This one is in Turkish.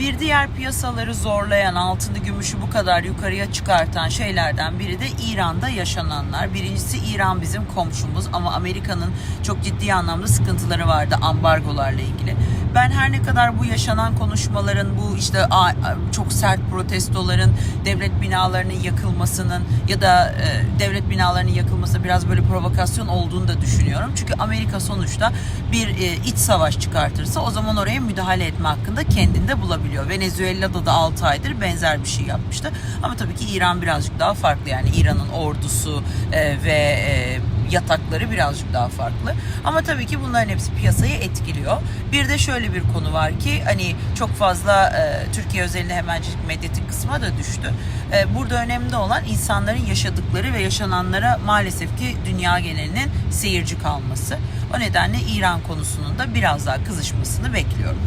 Bir diğer piyasaları zorlayan, altını gümüşü bu kadar yukarıya çıkartan şeylerden biri de İran'da yaşananlar. Birincisi İran bizim komşumuz ama Amerika'nın çok ciddi anlamda sıkıntıları vardı ambargolarla ilgili. Ben her ne kadar bu yaşanan konuşmaların, bu işte çok sert protestoların, devlet binalarının yakılmasının ya da e, devlet binalarının yakılması biraz böyle provokasyon olduğunu da düşünüyorum. Çünkü Amerika sonuçta bir e, iç savaş çıkartırsa o zaman oraya müdahale etme hakkında kendinde bulabiliyor. Venezuela'da da 6 aydır benzer bir şey yapmıştı. Ama tabii ki İran birazcık daha farklı. Yani İran'ın ordusu e, ve yatakları birazcık daha farklı. Ama tabii ki bunların hepsi piyasayı etkiliyor. Bir de şöyle bir konu var ki hani çok fazla e, Türkiye özelinde hemencik medyatik kısma da düştü. E, burada önemli olan insanların yaşadıkları ve yaşananlara maalesef ki dünya genelinin seyirci kalması. O nedenle İran konusunun da biraz daha kızışmasını bekliyorum.